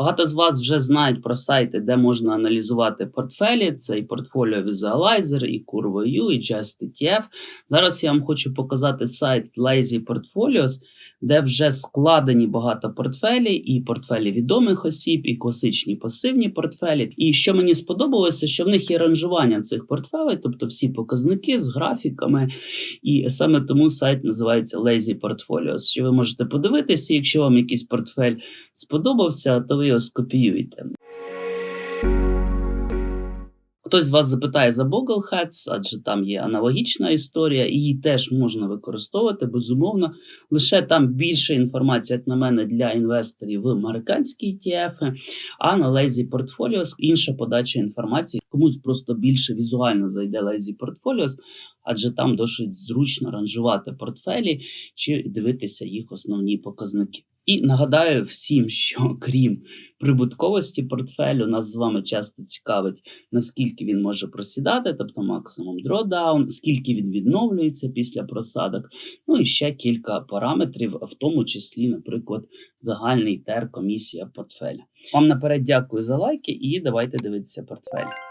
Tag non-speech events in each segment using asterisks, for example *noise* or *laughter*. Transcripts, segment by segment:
Багато з вас вже знають про сайти, де можна аналізувати портфелі. Це і Portfolio Visualizer, і Curve.io, і Just ETF. Зараз я вам хочу показати сайт Lazy Portfolios, де вже складені багато портфелі, і портфелі відомих осіб, і класичні пасивні портфелі. І що мені сподобалося, що в них є ранжування цих портфелей, тобто всі показники з графіками. І саме тому сайт називається Lazy Portfolios. Що ви можете подивитися, якщо вам якийсь портфель сподобався, то ви його скопіюєте. Хтось вас запитає за Bogleheads, адже там є аналогічна історія, її теж можна використовувати, безумовно. Лише там більше інформації, як на мене, для інвесторів в американські ETF, а на Lazy Portfolios інша подача інформації. Комусь просто більше візуально зайде Lazy Portfolios, адже там досить зручно ранжувати портфелі чи дивитися їх основні показники. І нагадаю всім, що *laughs* крім прибутковості портфелю, нас з вами часто цікавить, наскільки він може просідати, тобто максимум drawdown, скільки він відновлюється після просадок, ну і ще кілька параметрів, в тому числі, наприклад, загальний тер комісія портфеля. Вам наперед дякую за лайки і давайте дивитися портфель.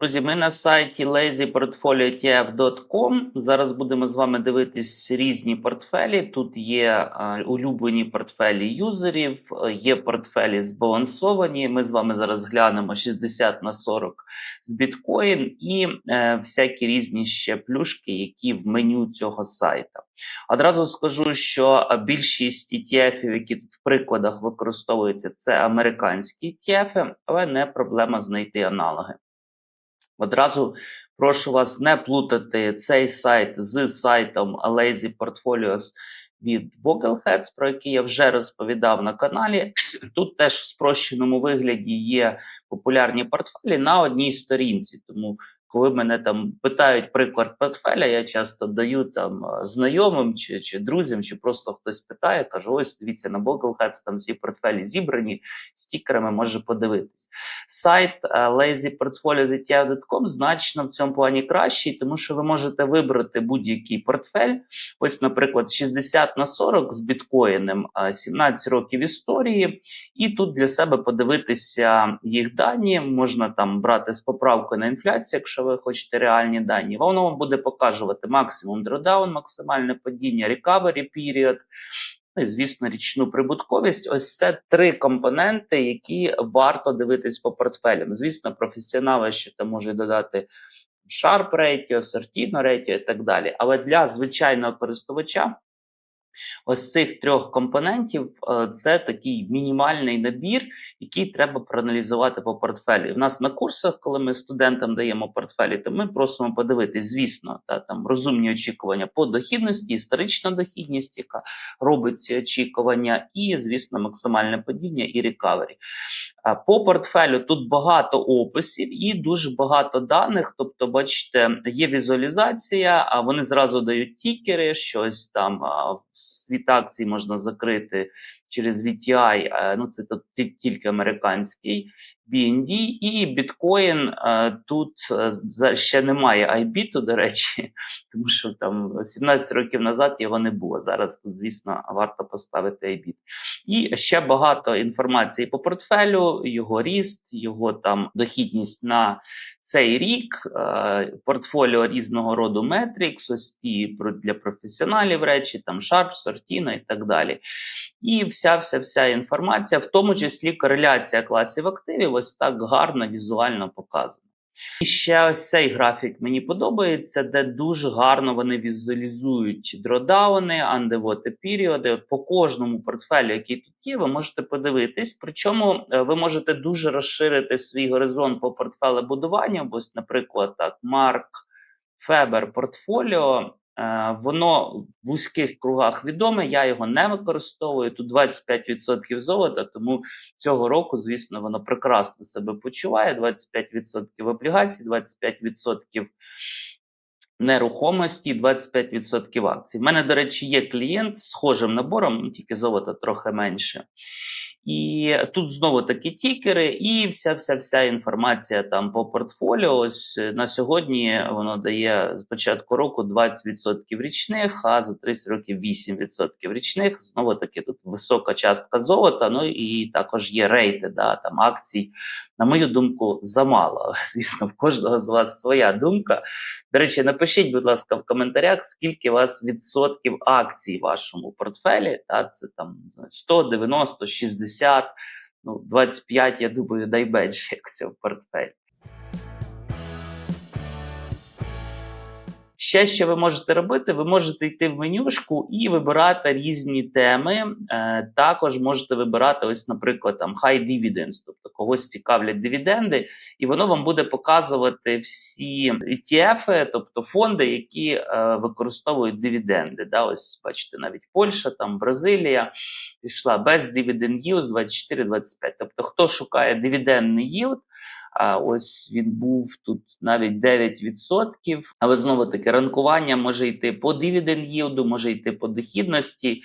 Друзі, ми на сайті lazyportfolioetf.com. Зараз будемо з вами дивитись різні портфелі. Тут є улюблені портфелі юзерів, є портфелі збалансовані. Ми з вами зараз глянемо 60 на 40 з біткоін і е, всякі різні ще плюшки, які в меню цього сайта. Одразу скажу, що більшість ETF, які тут в прикладах використовуються, це американські ETF, але не проблема знайти аналоги. Одразу прошу вас не плутати цей сайт з сайтом Lazy Portfolios від Bogleheads, про який я вже розповідав на каналі. Тут теж в спрощеному вигляді є популярні портфелі на одній сторінці. Тому, коли мене там питають приклад портфеля, я часто даю там знайомим чи, чи друзям, чи просто хтось питає, кажу: ось дивіться на Bogleheads, там всі портфелі зібрані стікерами, може подивитись. Сайт lazyportfolio.com значно в цьому плані кращий, тому що ви можете вибрати будь-який портфель. Ось, наприклад, 60 на 40 з біткоїном, 17 років історії, і тут для себе подивитися їх дані. Можна там брати з поправкою на інфляцію, якщо ви хочете реальні дані. Воно вам буде показувати максимум дродаун, максимальне падіння, recovery period, Ну і, звісно, річну прибутковість. Ось це три компоненти, які варто дивитись по портфелям. Звісно, професіонали ще там можуть додати Sharp Ratio, Sortino Ratio і так далі. Але для звичайного користувача. Ось цих трьох компонентів е, це такий мінімальний набір, який треба проаналізувати по портфелі. У нас на курсах, коли ми студентам даємо портфелі, то ми просимо подивитись, звісно, та там розумні очікування по дохідності, історична дохідність, яка робить ці очікування, і, звісно, максимальне падіння і рекавері. По портфелю тут багато описів і дуже багато даних. Тобто, бачите, є візуалізація, а вони зразу дають тікери, щось там світ акцій можна закрити через VTI, ну це тільки американський BND, і біткоін тут е, ще немає IBIT, до речі, *laughs* тому що там 17 років назад його не було. Зараз тут, звісно, варто поставити IBIT. І ще багато інформації по портфелю, його ріст, його там дохідність на цей рік, е, портфоліо різного роду Metrics, ось ті для професіоналів речі, там Sharp, Sortino і так далі. І вся вся вся інформація, в тому числі кореляція класів активів, ось так гарно візуально показана. І ще ось цей графік мені подобається, де дуже гарно вони візуалізують дродауни, андевоти періоди. От по кожному портфелю, який тут є, ви можете подивитись. Причому е, ви можете дуже розширити свій горизонт по портфелебудуванню. Ось, наприклад, так, Марк Фебер портфоліо. Е, воно в вузьких кругах відоме, я його не використовую. Тут 25% золота, тому цього року, звісно, воно прекрасно себе почуває. 25% облігацій, 25% нерухомості, 25% акцій. У мене, до речі, є клієнт з схожим набором, тільки золота трохи менше. І тут знову такі тікери, і вся вся вся інформація там по портфоліо. Ось е, на сьогодні воно дає з початку року 20% річних, а за 30 років 8% річних. Знову таки тут висока частка золота. Ну і також є рейти, да, там акцій. На мою думку, замало. *laughs* Звісно, в кожного з вас своя думка. До речі, напишіть, будь ласка, в коментарях, скільки у вас відсотків акцій в вашому портфелі. Та це там не знаю, 100, 90, 60, ну 25, я думаю, найменше, як це в портфелі. Ще що ви можете робити, ви можете йти в менюшку і вибирати різні теми. Е, також можете вибирати, ось, наприклад, там High Dividends, тобто когось цікавлять дивіденди, і воно вам буде показувати всі ETF, тобто фонди, які е, використовують дивіденди. Да, Ось бачите, навіть Польща, там Бразилія пішла без Dividend Yield 24-25. Тобто, хто шукає дивідендний yield, а ось він був тут навіть 9%. Але знову таки ранкування може йти по дивіденд їлду, може йти по дохідності.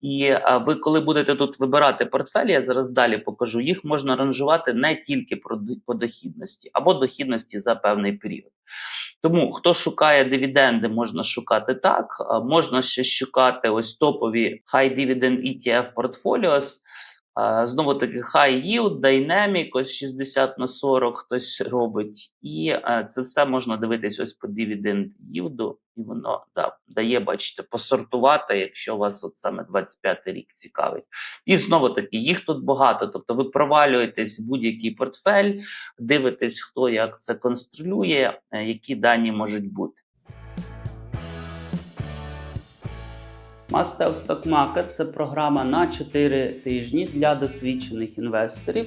І ви, коли будете тут вибирати портфелі, я зараз далі покажу, їх можна ранжувати не тільки по дохідності, або дохідності за певний період. Тому хто шукає дивіденди, можна шукати так. Можна ще шукати ось топові High Dividend ETF Portfolios. Знову таки, high yield, dynamic, ось 60 на 40 хтось робить. І це все можна дивитись ось по dividend yield, і воно да, дає, бачите, посортувати, якщо вас от саме 25 рік цікавить. І знову таки, їх тут багато. Тобто ви провалюєтесь в будь-який портфель, дивитесь, хто як це конструює, е, які дані можуть бути. Must Stock Market – це програма на 4 тижні для досвідчених інвесторів,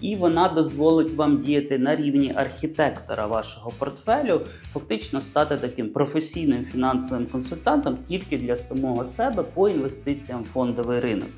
і вона дозволить вам діяти на рівні архітектора вашого портфелю, фактично стати таким професійним фінансовим консультантом тільки для самого себе по інвестиціям в фондовий ринок.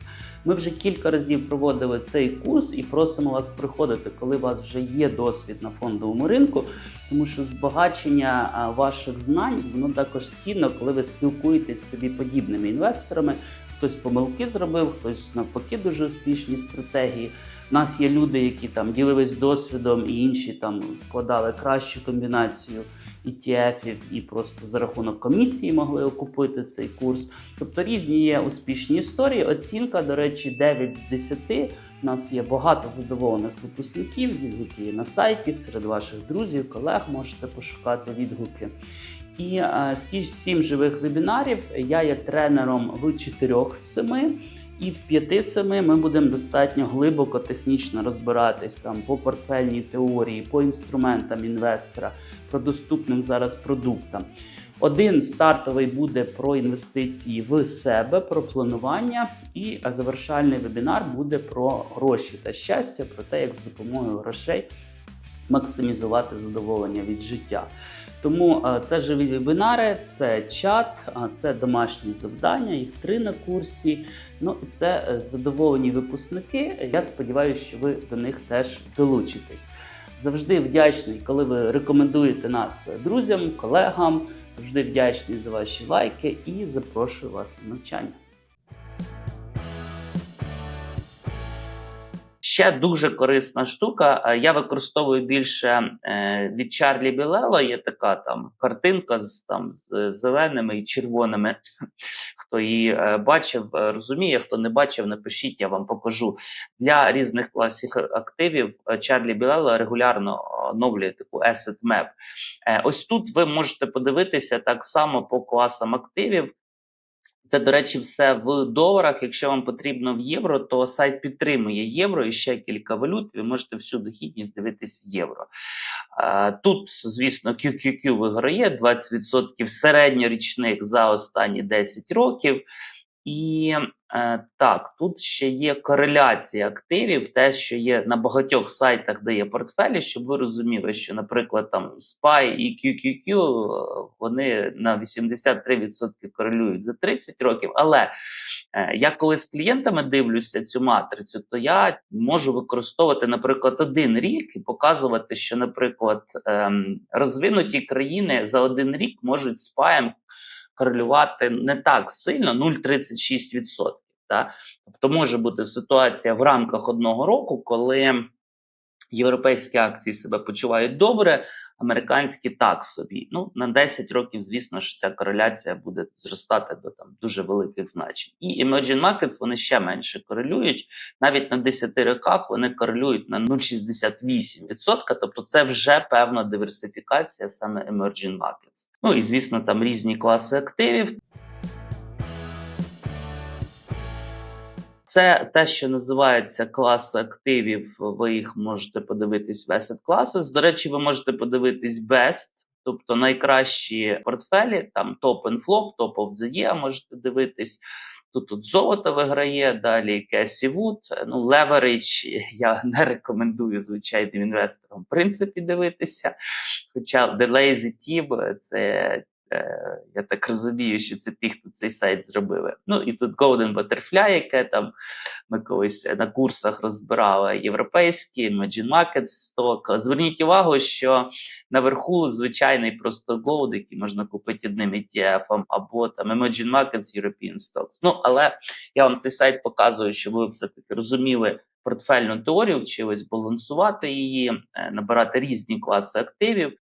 Ми вже кілька разів проводили цей курс і просимо вас приходити, коли у вас вже є досвід на фондовому ринку, тому що збагачення ваших знань воно також цінно, коли ви спілкуєтесь з собі подібними інвесторами. Хтось помилки зробив, хтось навпаки дуже успішні стратегії. У нас є люди, які там ділились досвідом, і інші там складали кращу комбінацію ETF-ів і просто за рахунок комісії могли окупити цей курс. Тобто різні є успішні історії. Оцінка, до речі, 9 з 10. У нас є багато задоволених випускників, відгуки на сайті, серед ваших друзів, колег можете пошукати відгуки. І е, ці сім живих вебінарів я є тренером в 4 з 7. І в 5-7 ми будемо достатньо глибоко технічно розбиратись там по портфельній теорії, по інструментам інвестора, про доступним зараз продуктам. Один стартовий буде про інвестиції в себе, про планування, і завершальний вебінар буде про гроші та щастя, про те, як з допомогою грошей максимізувати задоволення від життя. Тому е, це живі вебінари, це чат, це домашні завдання, їх три на курсі. Ну і це е, задоволені випускники. Я сподіваюся, що ви до них теж долучитесь. Завжди вдячний, коли ви рекомендуєте нас друзям, колегам. Завжди вдячний за ваші лайки і запрошую вас на навчання. Ще дуже корисна штука. Я використовую більше е, від Чарлі Білела. Є така там картинка з там з зеленими і червоними. *laughs* Хто її е, бачив, е, розуміє. Хто не бачив, напишіть, я вам покажу. Для різних класів активів Чарлі Білела регулярно оновлює таку asset map. Ось тут ви можете подивитися так само по класам активів. Це, до речі, все в доларах. Якщо вам потрібно в євро, то сайт підтримує євро і ще кілька валют. Ви можете всю дохідність дивитись в євро. Тут, звісно, QQQ виграє 20% середньорічних за останні 10 років. І е, так, тут ще є кореляція активів, те, що є на багатьох сайтах, де є портфелі, щоб ви розуміли, що, наприклад, там SPY і QQQ вони на 83% корелюють за 30 років. Але е, я коли з клієнтами дивлюся цю матрицю, то я можу використовувати, наприклад, один рік і показувати, що, наприклад, е, розвинуті країни за один рік можуть SPY корелювати не так сильно 0,36%. Та? Тобто може бути ситуація в рамках одного року, коли європейські акції себе почувають добре, американські так собі. Ну на 10 років, звісно ж, ця кореляція буде зростати до там дуже великих значень. І emerging markets вони ще менше корелюють. Навіть на 10 роках вони корелюють на 0,68%, тобто це вже певна диверсифікація саме emerging markets. Ну і звісно, там різні класи активів. Це те, що називається клас активів. Ви їх можете подивитись в Asset Classes. До речі, ви можете подивитись Best, тобто найкращі портфелі, там Top and Flop, Top можете дивитись. Тут тут золото виграє, далі Кесі Вуд. Ну, Leverage я не рекомендую звичайним інвесторам в принципі дивитися. Хоча The Lazy Tib – це Е, я так розумію, що це ті, хто цей сайт зробили. Ну і тут Golden Butterfly, яке там ми колись на курсах розбирали європейські, Imagine Market Stock. Зверніть увагу, що наверху звичайний просто Gold, який можна купити одним ETF, або там Imagine Markets European Stocks. Ну, але я вам цей сайт показую, щоб ви все-таки розуміли. Портфельну теорію вчились балансувати її, е, набирати різні класи активів,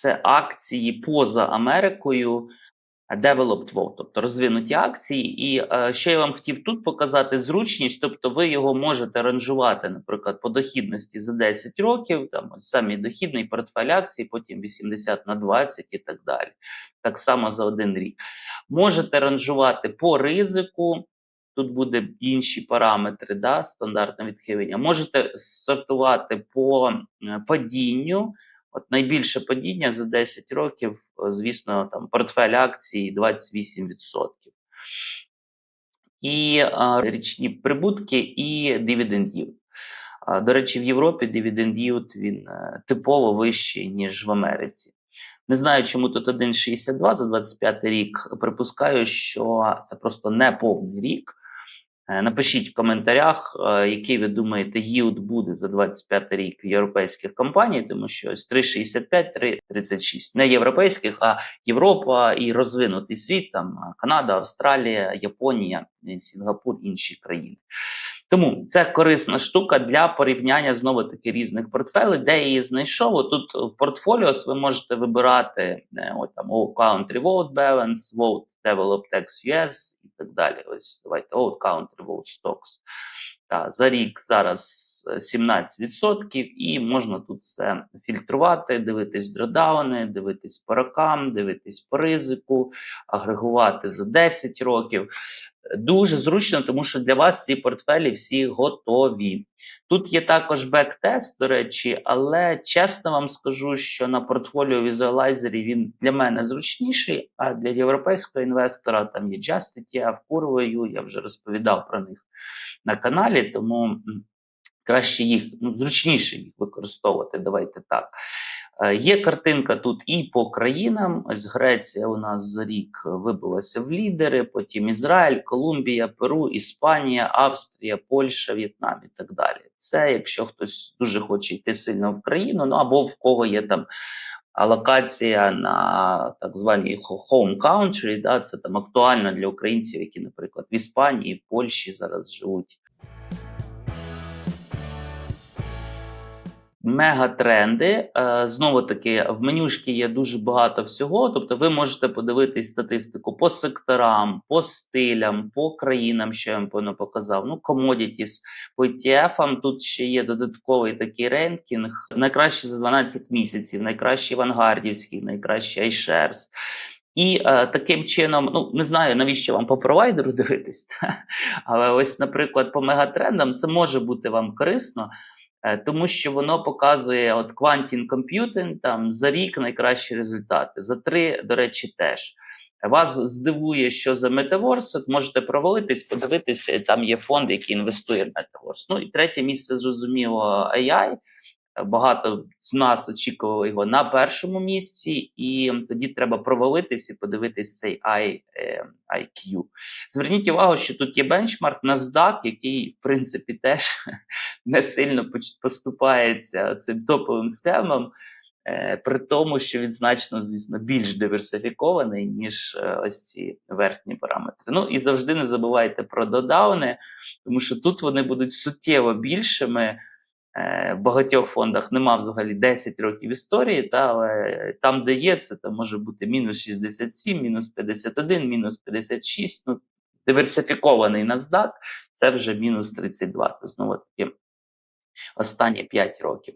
це акції поза Америкою. Developed World, тобто розвинуті акції, і е, що я вам хотів тут показати зручність, тобто ви його можете ранжувати, наприклад, по дохідності за 10 років, там самі дохідний портфель акцій, потім 80 на 20 і так далі. Так само за один рік. Можете ранжувати по ризику, тут буде інші параметри, да, стандартне відхилення. Можете сортувати по е, падінню. От найбільше падіння за 10 років, е, звісно, там портфель акцій 28%. І а, річні прибутки і дивіденд yield. А, До речі, в Європі дивіденд yield, він е, типово вищий, ніж в Америці. Не знаю, чому тут 1,62 за 25 рік. Припускаю, що це просто не повний рік. Е, напишіть в коментарях, е, який ви думаєте, yield буде за 25 рік в європейських компаній, тому що ось 3,65, 3,36. Не європейських, а Європа і розвинутий світ, там Канада, Австралія, Японія, Сінгапур, інші країни. Тому це корисна штука для порівняння знову таки різних портфелей, де я її знайшов. Тут в портфоліос ви можете вибирати е, от, там, All Country Vote Balance, Vote Developed X US і так далі. Ось давайте All Country Vote Stocks. Та, за рік зараз 17%, і можна тут все фільтрувати, дивитись дропдауни, дивитись по рокам, дивитись по ризику, агрегувати за 10 років. Дуже зручно, тому що для вас ці портфелі всі готові. Тут є також бек-тест, до речі, але чесно вам скажу, що на портфоліо візуалайзері він для мене зручніший, а для європейського інвестора там є Just ETF, курвою, я вже розповідав про них на каналі, тому краще їх ну, зручніше їх використовувати. Давайте так. Е, є картинка тут і по країнам. Ось Греція у нас за рік вибилася в лідери, потім Ізраїль, Колумбія, Перу, Іспанія, Австрія, Польща, В'єтнам і так далі. Це якщо хтось дуже хоче йти сильно в країну, ну або в кого є там локація на так званій home country, да, це там актуально для українців, які, наприклад, в Іспанії, в Польщі зараз живуть. Мегатренди. Е, Знову таки, в менюшки є дуже багато всього. Тобто, ви можете подивитись статистику по секторам, по стилям, по країнам, що я вам показав. Ну, commodities, по ETF Тут ще є додатковий такий ренкінг. Найкраще за 12 місяців, найкращий вангардівський, найкращий iShares. І е, таким чином, ну не знаю, навіщо вам по провайдеру дивитись, але ось, наприклад, по мегатрендам це може бути вам корисно. Е, тому що воно показує от Quantum Computing, там за рік найкращі результати, за три, до речі, теж. Вас здивує, що за Метаворс, можете провалитись, подивитися, там є фонд, який інвестує в Метаворс. Ну і третє місце, зрозуміло, AI. Багато з нас очікували його на першому місці, і тоді треба провалитись і подивитись цей I, е, IQ. Зверніть увагу, що тут є бенчмарк NASDAQ, який, в принципі, теж *laughs* не сильно поступається цим топовим схемам. Е, При тому, що він значно, звісно, більш диверсифікований, ніж е, ось ці верхні параметри. Ну і завжди не забувайте про додауни, тому що тут вони будуть суттєво більшими. Е, В багатьох фондах нема взагалі 10 років історії, та, але там, де є, це там може бути мінус 67, мінус 51, мінус 56. Ну, диверсифікований NASDAQ – це вже мінус 32. Це знову таки останні 5 років.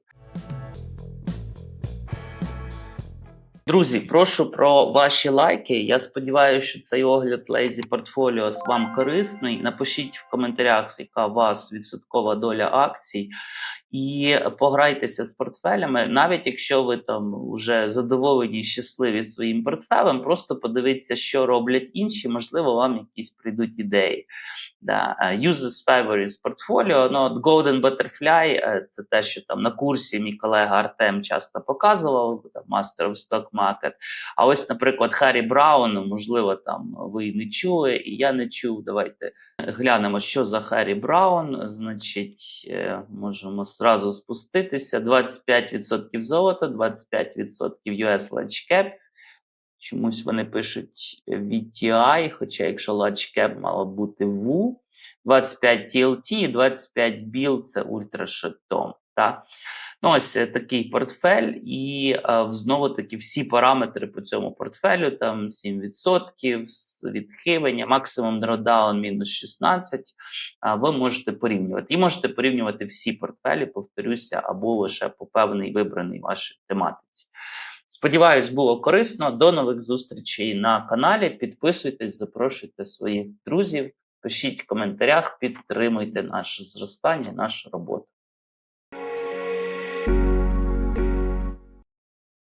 Друзі, прошу про ваші лайки. Я сподіваюся, що цей огляд Lazy Portfolios вам корисний. Напишіть в коментарях, яка у вас відсоткова доля акцій, і пограйтеся з портфелями. Навіть якщо ви там вже задоволені і щасливі своїм портфелем, просто подивіться, що роблять інші. Можливо, вам якісь прийдуть ідеї. Да. е, Uses favorites portfolio. Ну, от Golden Butterfly е, це те, що там на курсі мій колега Артем часто показував, там Master of Stock Market. А ось, наприклад, Харрі Браун, ну, можливо, там ви не чули, і я не чув. Давайте глянемо, що за Харрі Браун. Значить, е, можемо зразу спуститися: 25% золота, 25% US Large Cap. Чомусь вони пишуть VTI, хоча якщо large cap мало бути VU, 25 TLT і 25 BIL – це ультрашотом. Ну, ось е, такий портфель, і е, знову таки всі параметри по цьому портфелю, там 7% відхилення, максимум дrawdown мінус 16, а ви можете порівнювати. І можете порівнювати всі портфелі, повторюся, або лише по певній вибраній вашій тематиці. Сподіваюсь, було корисно. До нових зустрічей на каналі. Підписуйтесь, запрошуйте своїх друзів, пишіть в коментарях, підтримуйте наше зростання, нашу роботу.